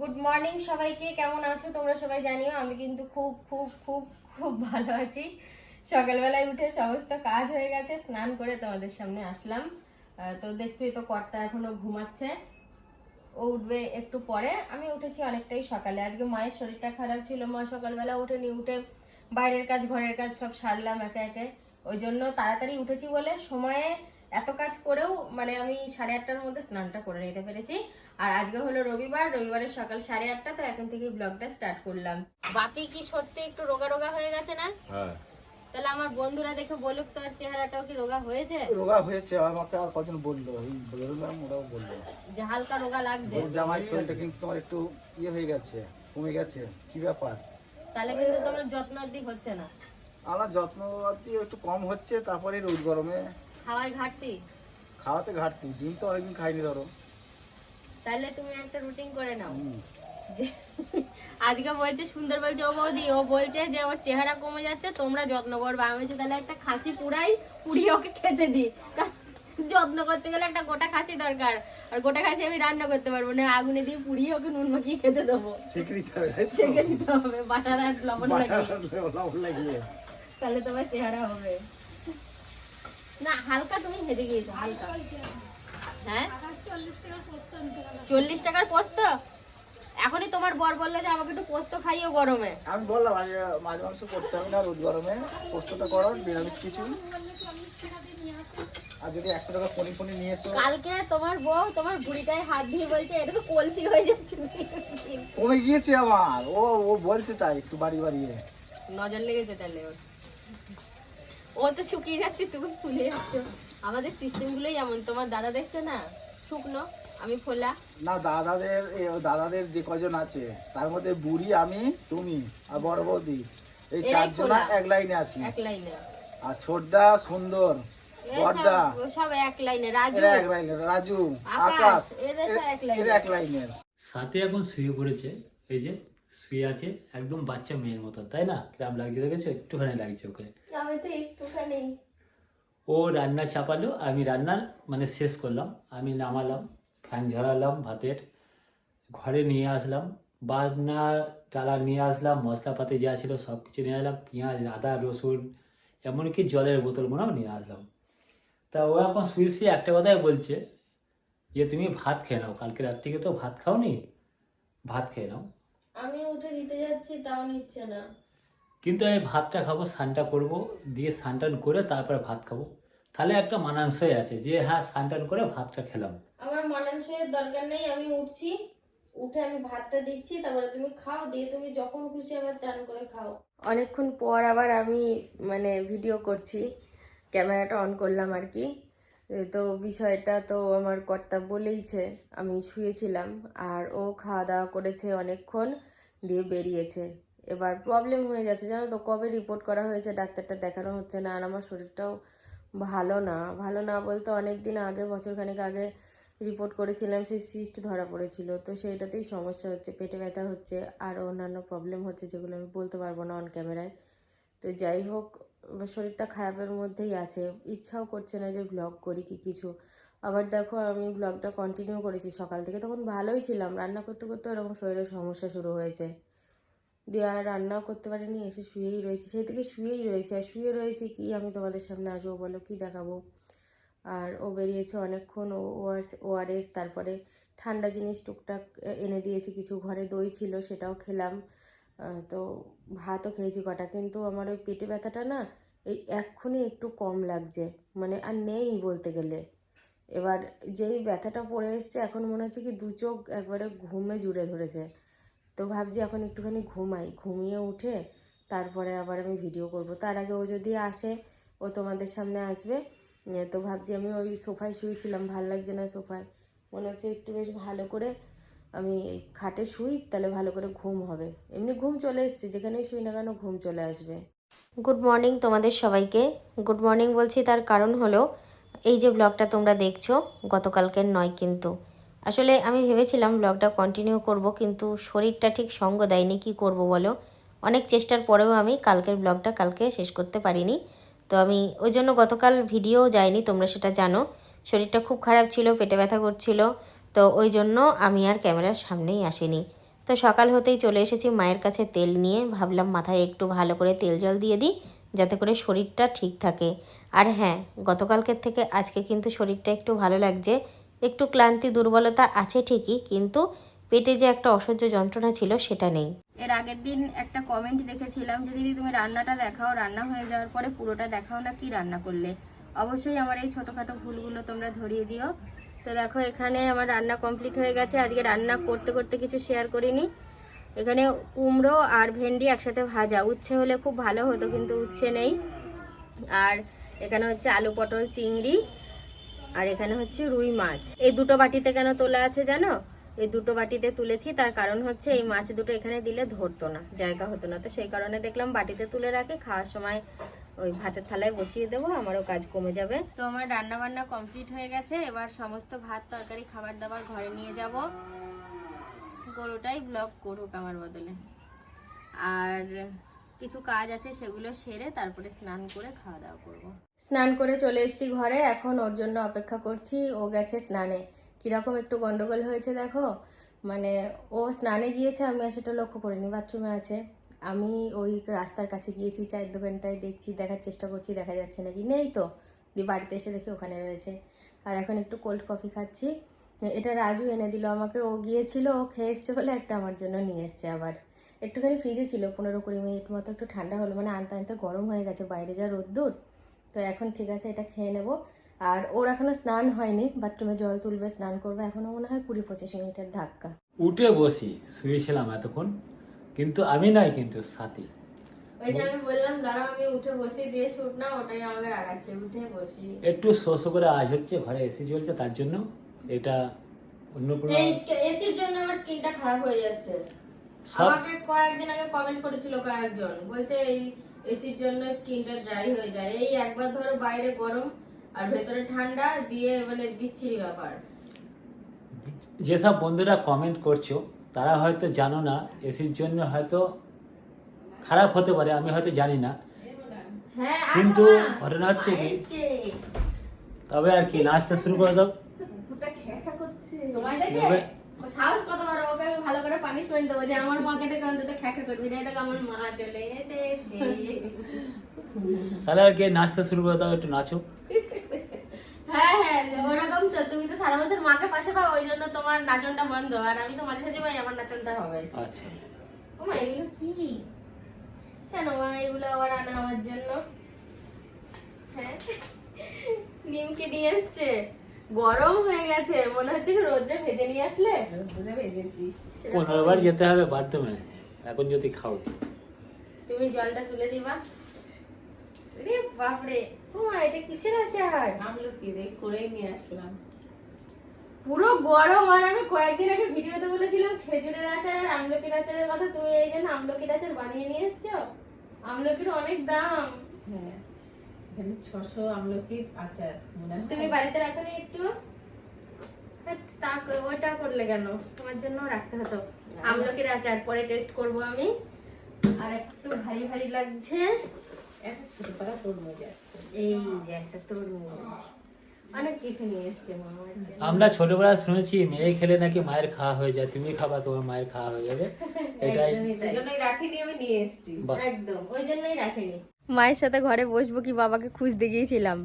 Good morning সবাইকে, কেমন আছো তোমরা সবাই জানিও, আমি কিন্তু খুব খুব খুব খুব ভালো আছি। সকালবেলায় উঠে সমস্ত কাজ হয়ে গেছে, স্নান করে তোমাদের সামনে আসলাম। তো দেখছোই তো কর্তা এখনও ঘুমাচ্ছে। ও উঠবে একটু পরে। আমি উঠেছি অনেকটাই সকালে। আজকে মায়ের শরীরটা খারাপ ছিল, মা সকালবেলা উঠেনি উঠে বাইরের কাজ, ঘরের কাজ সব সারলাম একে একে। ওই জন্য তাড়াতাড়ি উঠেছি বলে সময়ে এত কাজ করেও মানে আমি সাড়ে আটটার মধ্যে স্নানটা করে নিতে পেরেছি। আর আজকে হলো রবিবার রবিবারের সকাল সাড়ে আটটা তো এখন থেকে ব্লগটা স্টার্ট করলাম। বাপি কি সত্যি একটু রোগা রোগা হয়ে গেছে না? হ্যাঁ। তাহলে আমার বন্ধুরা দেখে বলুক তোর চেহারাটাও কি রোগা হয়েছে? রোগা হয়েছে আমাকে আর কজন বলল? ওই বেরোলাম ওরাও বলল। যে হালকা রোগা লাগছে। জামাই শরীরটা কিন্তু তোমার একটু ইয়ে হয়ে গেছে কমে গেছে। কি ব্যাপার? তাহলে কিন্তু তোমার যত্ন দিক হচ্ছে না। আমার যত্ন একটু কম হচ্ছে তারপরে রোদ গরমে খাওয়ায় ঘাটতি? খাওয়াতে ঘাটতি ডিম তো অনেকদিন খাইনি ধরো। তাহলে তুমি একটা রুটিন করে নাও। আজকে বলছে সুন্দর বলছে ও বৌদি ও বলছে যে ওর চেহারা কমে যাচ্ছে তোমরা যত্ন করবে আমি বলছি তাহলে একটা খাসি পুরাই পুড়িয়ে ওকে খেতে দিই। যত্ন করতে গেলে একটা গোটা খাসি দরকার। আর গোটা খাসি আমি রান্না করতে পারব না আগুনে দিয়ে পুড়িয়ে ওকে নুন মাখিয়ে খেতে দেবো। সেঁকে দিতে হবে সেকে দিতে হবে বাটার আর লবণ লাগিয়ে। লবণ লাগিয়ে। তাহলে তোমার চেহারা হবে। না হালকা তুমি হেঁটে গিয়েছো হালকা। হ্যাঁ? চল্লিশ টাকার পোস্ত? এখনই তোমার বর বললে যে আমাকে একটু পোস্ত খাইও গরমে। আমি বললাম আজ মাছ মাংস করতে হবে না রোদ গরমে। পোস্তটা করো নিরামিষ কিছু। আর যদি একশো টাকা পনির পনির নিয়ে এসো। কালকে তোমার বউ তোমার বুড়িটায় হাত দিয়ে বলছে এটা তো কলসি হয়ে যাচ্ছে কমে গিয়েছে আমার ও ও বলছে তাই একটু বাড়ি বাড়িয়ে। নজর লেগেছে তাহলে ওর। ও তো শুকিয়ে যাচ্ছে তুমি ফুলে যাচ্ছ। আমাদের সিস্টেম গুলোই এমন। তোমার দাদা দেখছে না? শুকনো আমি ফোলা। না দাদাদের দাদাদের যে কজন আছে তার মধ্যে বুড়ি আমি তুমি আর বড় বৌদি। এই চারজন এক লাইনে আছি। এক লাইনে। আর ছোটদা সুন্দর বড়দা। সব এক লাইনে। রাজু। এক লাইনে রাজু আকাশ, এরা এক লাইনে। এক লাইনের। সাথে এখন শুয়ে পড়েছে এই যে। শুয়ে আছে একদম বাচ্চা মেয়ের মতো তাই না? কিরম লাগছে দেখেছ? একটুখানি লাগছে ওকে। আমি তো একটুখানি। ও রান্না চাপালো আমি রান্না মানে শেষ করলাম আমি নামালাম ফ্যান ঝরালাম ভাতের ঘরে নিয়ে আসলাম বাজনা টালা নিয়ে আসলাম মশলাপাতি যা ছিল সব কিছু নিয়ে আসলাম পেঁয়াজ আদা রসুন এমনকি জলের বোতলগুলোও নিয়ে আসলাম। তা ও এখন শুয়ে শুয়ে একটা কথাই বলছে যে তুমি ভাত খেয়ে নাও কালকে রাত থেকে তো ভাত খাওনি? ভাত খেয়ে নাও। আমি উঠে দিতে যাচ্ছি তাও নিচ্ছে না। কিন্তু আমি ভাতটা খাব স্নানটা করব দিয়ে স্নান করে তারপরে ভাত খাব। তাহলে একটা মানানসই আছে যে হ্যাঁ স্নান করে ভাতটা খেলাম। আমার মানানসইয়ের দরকার নেই আমি উঠছি উঠে আমি ভাতটা দিচ্ছি তারপরে তুমি খাও দিয়ে তুমি যখন খুশি আবার চান করে খাও। অনেকক্ষণ পর আবার আমি মানে ভিডিও করছি ক্যামেরাটা অন করলাম আর কি। তো বিষয়টা তো আমার কর্তা বলেইছে আমি শুয়েছিলাম আর ও খাওয়া দাওয়া করেছে অনেকক্ষণ। দিয়ে বেরিয়েছে। এবার প্রবলেম হয়ে গেছে, জানো তো? কবে রিপোর্ট করা হয়েছে? ডাক্তারটা দেখানো হচ্ছে না। আর আমার শরীরটাও ভালো না। ভালো না বলতে অনেক দিন আগে বছরখানেক আগে রিপোর্ট করেছিলাম, সেই সিস্ট ধরা পড়েছিল। তো সেইটাতেই সমস্যা হচ্ছে, পেটে ব্যথা হচ্ছে, আর অন্যান্য প্রবলেম হচ্ছে যেগুলো আমি বলতে পারব না অন ক্যামেরায় তো যাই হোক, শরীরটা খারাপের মধ্যেই আছে। ইচ্ছাও করছে না যে ব্লগ করি কি কিছু। আবার দেখো আমি ব্লগটা কন্টিনিউ করেছি সকাল থেকে, তখন ভালোই ছিলাম। রান্না করতে করতে ওরকম শরীরের সমস্যা শুরু হয়েছে। দিয়ে আর রান্নাও করতে পারিনি, এসে শুয়েই রয়েছি। সেই থেকে শুয়েই রয়েছে। আর শুয়ে রয়েছে কি আমি তোমাদের সামনে আসব বলো, কি দেখাবো? আর ও বেরিয়েছে অনেকক্ষণ ওআরএস তারপরে ঠান্ডা জিনিস টুকটাক এনে দিয়েছে, কিছু ঘরে দই ছিল, সেটাও খেলাম। তো ভাতও খেয়েছি কটা, কিন্তু আমার ওই পেটে ব্যথাটা না, এই এক্ষুনি একটু কম লাগছে। মানে আর নেই বলতে গেলে। এবার যেই ব্যথাটা পড়ে এসছে, এখন মনে হচ্ছে কি দু চোখ একবারে ঘুমে জুড়ে ধরেছে। তো ভাবছি এখন একটুখানি ঘুমাই। ঘুমিয়ে উঠে তারপরে আবার আমি ভিডিও করব। তার আগে ও যদি আসে, ও তোমাদের সামনে আসবে। তো ভাবছি আমি ওই সোফায় শুয়েছিলাম, ভালো লাগছে না সোফায়। মনে হচ্ছে একটু বেশ ভালো করে আমি খাটে শুই, তাহলে ভালো করে ঘুম হবে। এমনি ঘুম চলে এসছে, যেখানেই শুই না কেন ঘুম চলে আসবে। গুড মর্নিং তোমাদের সবাইকে। গুড মর্নিং বলছি, তার কারণ হলো এই যে ব্লগটা তোমরা দেখছ, গতকালকের নয় কিন্তু। আসলে আমি ভেবেছিলাম ব্লগটা কন্টিনিউ করব, কিন্তু শরীরটা ঠিক সঙ্গ দেয়নি, কি করব বলো? অনেক চেষ্টার পরেও আমি কালকের ব্লগটা কালকে শেষ করতে পারিনি। তো আমি ওই জন্য গতকাল ভিডিও যায়নি, তোমরা সেটা জানো। শরীরটা খুব খারাপ ছিল, পেটে ব্যথা করছিল, তো ওই জন্য আমি আর ক্যামেরার সামনেই আসিনি। তো সকাল হতেই চলে এসেছি মায়ের কাছে তেল নিয়ে, ভাবলাম মাথায় একটু ভালো করে তেল জল দিয়ে দিই যাতে করে শরীরটা ঠিক থাকে। আর হ্যাঁ গতকালকের থেকে আজকে কিন্তু শরীরটা একটু ভালো লাগছে। একটু ক্লান্তি, দুর্বলতা আছে ঠিকই, কিন্তু পেটে যে একটা অসহ্য যন্ত্রণা ছিল সেটা নেই। এর আগের দিন একটা কমেন্ট দেখেছিলাম যে, দিদি, তুমি রান্নাটা দেখাও, রান্না হয়ে যাওয়ার পরে পুরোটা দেখাও না, কি রান্না করলে? অবশ্যই আমার এই ছোটোখাটো ভুলগুলো তোমরা ধরিয়ে দিও। তো দেখো, এখানে আমার রান্না কমপ্লিট হয়ে গেছে। আজকে রান্না করতে করতে কিছু শেয়ার করিনি। এখানে কুমড়ো আর ভেন্ডি একসাথে ভাজা। উচ্ছে হলে খুব ভালো হতো, কিন্তু উচ্ছে নেই। আর এখানে হচ্ছে আলু পটল, চিংড়ি, আর এখানে হচ্ছে রুই মাছ। এই দুটো বাটিতে কেন তোলা আছে জানো? এই দুটো বাটিতে তুলেছি, তার কারণ হচ্ছে এই মাছ দুটো এখানে দিলে ধরতো না, জায়গা হতো না। তো সেই কারণে দেখলাম বাটিতে তুলে রাখি, খাওয়ার সময় ওই ভাতের থালায় বসিয়ে দেবো, আমারও কাজ কমে যাবে। তো আমার রান্না বান্না কমপ্লিট হয়ে গেছে, এবার সমস্ত ভাত, তরকারি, খাবার দাবার ঘরে নিয়ে যাব। গরুটাই ব্লগ করুক আমার বদলে। আর কিছু কাজ আছে সেগুলো সেরে তারপরে স্নান করে খাওয়া দাওয়া করব। স্নান করে চলে এসেছি ঘরে, এখন ওর জন্য অপেক্ষা করছি, ও গেছে স্নানে। কীরকম একটু গন্ডগোল হয়েছে দেখো মানে ও স্নানে গিয়েছে, আমি আর সেটা লক্ষ্য করিনি, বাথরুমে আছে। আমি ওই রাস্তার কাছে গিয়েছি, চায়ের দোকানটায় দেখছি, দেখার চেষ্টা করছি, দেখা যাচ্ছে নাকি, নেই তো। দিয়ে বাড়িতে এসে দেখি ওখানে রয়েছে। আর এখন একটু কোল্ড কফি খাচ্ছি। এটা রাজু এনে দিল আমাকে। ও গিয়েছিল ও খেয়ে এসছে বলে একটা আমার জন্য নিয়ে এসছে আবার। একটুখানি ফ্রিজে ছিল পনেরো কুড়ি মিনিট মতো একটু ঠান্ডা হলো মানে আনতে আনতে গরম হয়ে গেছে বাইরে যা রোদ্দুর। তো এখন ঠিক আছে এটা খেয়ে নেব। আর ওর এখনও স্নান হয়নি বাথরুমে জল তুলবে স্নান করবে এখনও মনে হয় কুড়ি পঁচিশ মিনিটের ধাক্কা। উঠে বসি শুয়েছিলাম এতক্ষণ কিন্তু আমি নাই কিন্তু সাথী। ওই যে আমি বললাম দাঁড়াও আমি উঠে বসি দিয়ে শুট না ওটাই আমাকে রাগাচ্ছে উঠে বসি। একটু শোষ করে আজ হচ্ছে ঘরে এসি চলছে তার জন্য এটা অন্য কোনো এই এসির জন্য আমার স্কিনটা খারাপ হয়ে যাচ্ছে। আমাকে কয়েকদিন আগে কমেন্ট করেছিল কয়েকজন। বলছে এই এসির জন্য স্কিনটা ড্রাই হয়ে যায়। এই একবার ধরো বাইরে গরম আর ভেতরে ঠান্ডা দিয়ে মানে বিচ্ছিরি ব্যাপার। যেসব বন্ধুরা কমেন্ট করছ তারা হয়তো জানো না এসির জন্য হয়তো খারাপ হতে পারে আমি হয়তো জানি না। হ্যাঁ কিন্তু ঘটনা হচ্ছে কি? তবে আর কি নাচতে শুরু করে দাও। দেখে সাহস কত বড়? ওকে আমি ভালো করে পানিশমেন্ট দেবো যে আমার মাকে দেখে অন্তত খ্যাখা করবি না এটা আমার মা চলে এসেছে। তাহলে আর কি নাচতে শুরু করে দাও একটু নাচো। হ্যাঁ হ্যাঁ ওরকম তো। তুমি তো সারা বছর মাকে পাশে পাও ওই জন্য তোমার নাচনটা বন্ধ। আর আমি তো মাঝে সাঝে পাই আমার নাচনটা হবে। আচ্ছা। ও মা এগুলো কি? কেন মা এগুলো আবার আনা আমার জন্য? হ্যাঁ নিমকে নিয়ে এসছে। গরম হয়ে গেছে মনে হচ্ছে কি রোদ্রে ভেজে নিয়ে আসলে? বার যেতে হবে বাথরুমে এখন যদি খাও। তুমি জলটা তুলে দিবা। রে বাপরে ও এটা কিসের আচার? আমলকি রে? করেই নিয়ে আসলাম। পুরো গরম আর আমি কয়েকদিন আগে ভিডিওতে বলেছিলাম খেজুরের আচার আর আমলকির আচারের কথা। তুমি এই জন্য আমলকির আচার বানিয়ে নিয়ে এসছো? আমলকির অনেক দাম। হ্যাঁ। এখানে ছশো আমলকির আচার মনে হয়। তুমি বাড়িতে রাখো নি একটু। তা ওটা করলে কেন? তোমার জন্য রাখতে হতো। আমলকির আচার পরে টেস্ট করব আমি। আর একটু ভারী ভারী লাগছে। একটা ছোট পাড়া তরমুজ আছে। এই যে একটা তরমুজ। অনেক কিছু নিয়ে এসছে মা আমার ছোটবেলা শুনেছি মেয়ে খেলে নাকি মায়ের খাওয়া হয়ে যায়। তুমি খাবা তোমার মায়ের খাওয়া হয়ে যাবে। এটাই। জন্যই রাখিনি আমি নিয়ে এসেছি। একদম ওই জন্যই রাখিনি। মায়ের সাথে ঘরে বসবো কি বাবাকে খুঁজতে গিয়েছিলাম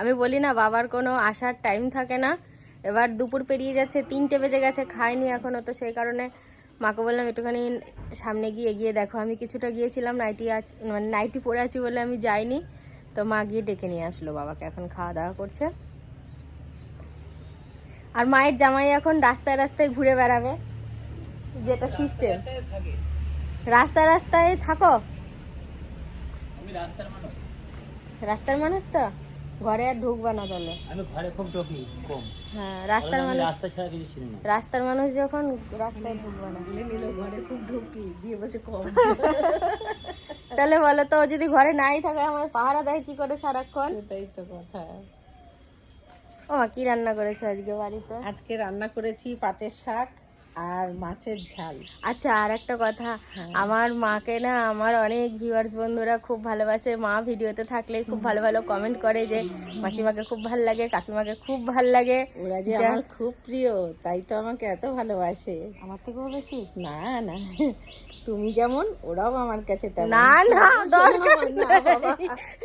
আমি বলি, না, বাবার কোনো আসার টাইম থাকে না। এবার দুপুর পেরিয়ে যাচ্ছে, তিনটে বেজে গেছে, খাইনি এখনও। তো সেই কারণে মাকে বললাম, একটুখানি সামনে গিয়ে এগিয়ে দেখো। আমি কিছুটা গিয়েছিলাম নাইটি আছি মানে নাইটি পরে আছি বলে আমি যাইনি। তো মা গিয়ে ডেকে নিয়ে আসলো বাবাকে, এখন খাওয়া দাওয়া করছে। আর মায়ের জামাই এখন রাস্তায় রাস্তায় ঘুরে বেড়াবে, যেটা সিস্টেম রাস্তায় রাস্তায় থাকো। রাস্তার মানুষ। রাস্তার মানুষ তো? ঘরে আর ঢুকবা না তাহলে। আমি ঘরে খুব ঢুকি কম। হ্যাঁ রাস্তার মানুষ রাস্তা ছাড়া কিছু চিনি না। রাস্তার মানুষ যখন রাস্তায় ঢুকবা না। বলে নিল ঘরে খুব ঢুকি। দিয়ে বলছে কম। তাহলে বলো তো যদি ঘরে নাই থাকে আমার পাহারা দেয় কি করে সারাক্ষণ? সেটাই তো কথা। ও মা কি রান্না করেছ আজকে বাড়িতে? আজকে রান্না করেছি পাটের শাক আর মাছের ঝাল। আচ্ছা আর একটা কথা। হ্যাঁ। আমার মাকে না আমার অনেক ভিউয়ার্স বন্ধুরা খুব ভালোবাসে। মা ভিডিওতে থাকলে খুব ভালো ভালো কমেন্ট করে যে মাসিমাকে খুব ভালো লাগে কাকিমাকে খুব ভালো লাগে। ওরা যে আমার খুব প্রিয় তাই তো আমাকে এত ভালোবাসে। আমার থেকেও বেশি? না না। তুমি যেমন ওরাও আমার কাছে তেমন। না না দরকার না, বাবা।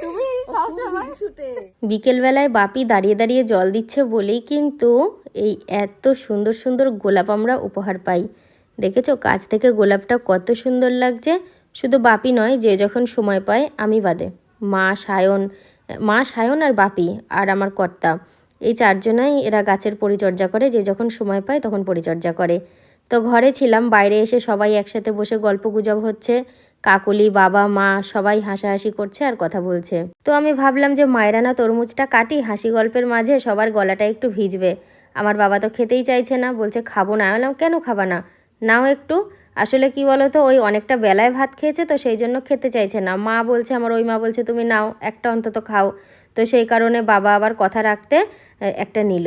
তুমি খুব ছুটে বিকেলবেলায় বাপি দাঁড়িয়ে দাঁড়িয়ে জল দিচ্ছে বলেই কিন্তু এই এত সুন্দর সুন্দর গোলাপ আমরা উপহার পাই। দেখেছ? কাছ থেকে গোলাপটা কত সুন্দর লাগছে। শুধু বাপি নয়, যে যখন সময় পায়, আমি বাদে। মা সায়ন মা সায়ন আর বাপি আর আমার কর্তা। এই চারজনাই এরা গাছের পরিচর্যা করে, যে যখন সময় পায়, তখন পরিচর্যা করে। তো ঘরে ছিলাম, বাইরে এসে সবাই একসাথে বসে গল্প গুজব হচ্ছে। কাকুলি, বাবা, মা সবাই হাসাহাসি করছে আর কথা বলছে। তো আমি ভাবলাম যে মায়েরা না তরমুজটা কাটি, হাসি গল্পের মাঝে সবার গলাটা একটু ভিজবে। আমার বাবা তো খেতেই চাইছে না, বলছে খাব না। বললাম, কেন খাবা না? নাও একটু। আসলে কি বলো তো ওই অনেকটা বেলায় ভাত খেয়েছে, তো সেই জন্য খেতে চাইছে না। মা বলছে, আমার ওই মা বলছে, তুমি নাও, একটা অন্তত খাও। তো সেই কারণে বাবা আবার কথা রাখতে একটা নিল।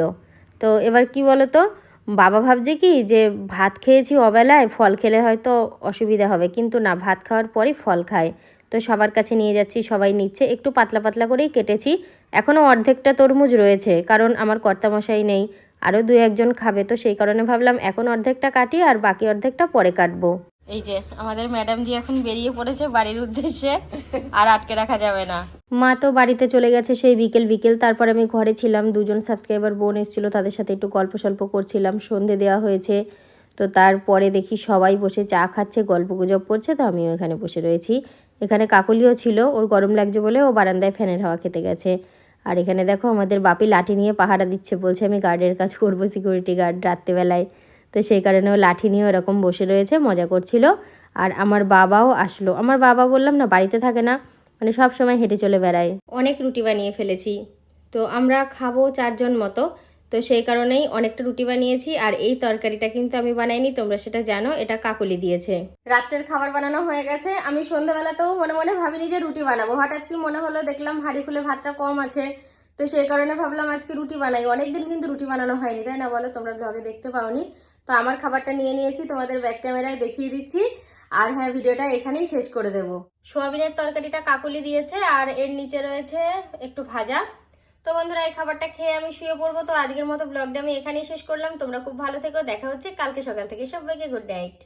তো এবার কি বলো তো বাবা ভাবছে কি যে, ভাত খেয়েছি অবেলায়, ফল খেলে হয়তো অসুবিধা হবে, কিন্তু না, ভাত খাওয়ার পরই ফল খায়। তো সবার কাছে নিয়ে যাচ্ছি, সবাই নিচ্ছে, একটু পাতলা পাতলা করেই কেটেছি। এখনও অর্ধেকটা তরমুজ রয়েছে, কারণ আমার কর্তামশাই নেই। আরও দু একজন খাবে তো সেই কারণে ভাবলাম এখন অর্ধেকটা কাটি আর বাকি অর্ধেকটা পরে কাটবো। এই যে আমাদের ম্যাডাম জি এখন বেরিয়ে পড়েছে বাড়ির উদ্দেশ্যে আর আটকে রাখা যাবে না। মা তো বাড়িতে চলে গেছে সেই বিকেল বিকেল তারপর আমি ঘরে ছিলাম দুজন সাবস্ক্রাইবার বোন এসেছিল তাদের সাথে একটু গল্প সল্প করছিলাম সন্ধে দেওয়া হয়েছে তো তারপরে দেখি সবাই বসে চা খাচ্ছে গল্প গুজব করছে তো আমিও এখানে বসে রয়েছি। এখানে কাকলিও ছিল ওর গরম লাগছে বলে ও বারান্দায় ফ্যানের হাওয়া খেতে গেছে। আর এখানে দেখো আমাদের বাপি লাঠি নিয়ে পাহারা দিচ্ছে, বলছে আমি গার্ডের কাজ করব সিকিউরিটি গার্ড রাত্রিবেলায় তো সেই কারণে ও লাঠি নিয়ে ওরকম বসে রয়েছে, মজা করছিল। আর আমার বাবাও আসলো। আমার বাবা বললাম, না, বাড়িতে থাকে না। মানে সব সময় হেঁটে চলে বেড়ায়। অনেক রুটি বানিয়ে ফেলেছি। তো আমরা খাব চারজন মতো। তো সেই কারণেই অনেকটা রুটি বানিয়েছি আর এই তরকারিটা কিন্তু আমি বানাইনি, তোমরা সেটা জানো, এটা কাকুলি দিয়েছে। রাত্রের খাবার বানানো হয়ে গেছে, আমি সন্ধ্যাবেলাতেও মনে মনে ভাবিনি যে রুটি বানাবো, হঠাৎ কি মনে হলো দেখলাম হাঁড়ি খুলে ভাতটা কম আছে, তো সেই কারণে ভাবলাম আজকে রুটি বানাই, অনেকদিন কিন্তু রুটি বানানো হয়নি, তাই না বলো? তোমরা ব্লগে দেখতে পাওনি। তো আমার খাবারটা নিয়ে নিয়েছি, তোমাদের ব্যাক ক্যামেরায় দেখিয়ে দিচ্ছি, আর হ্যাঁ ভিডিওটা এখানেই শেষ করে দেব। সোয়াবিনের তরকারিটা কাকুলি দিয়েছে, আর এর নিচে রয়েছে একটু ভাজা। তো বন্ধুরা, এই খাবারটা খেয়ে আমি শুয়ে পড়ব। তো আজকের মতো ব্লগটা আমি এখানেই শেষ করলাম। তোমরা খুব ভালো থেকো। দেখা হচ্ছে কালকে সকাল থেকে। সবাইকে গুড নাইট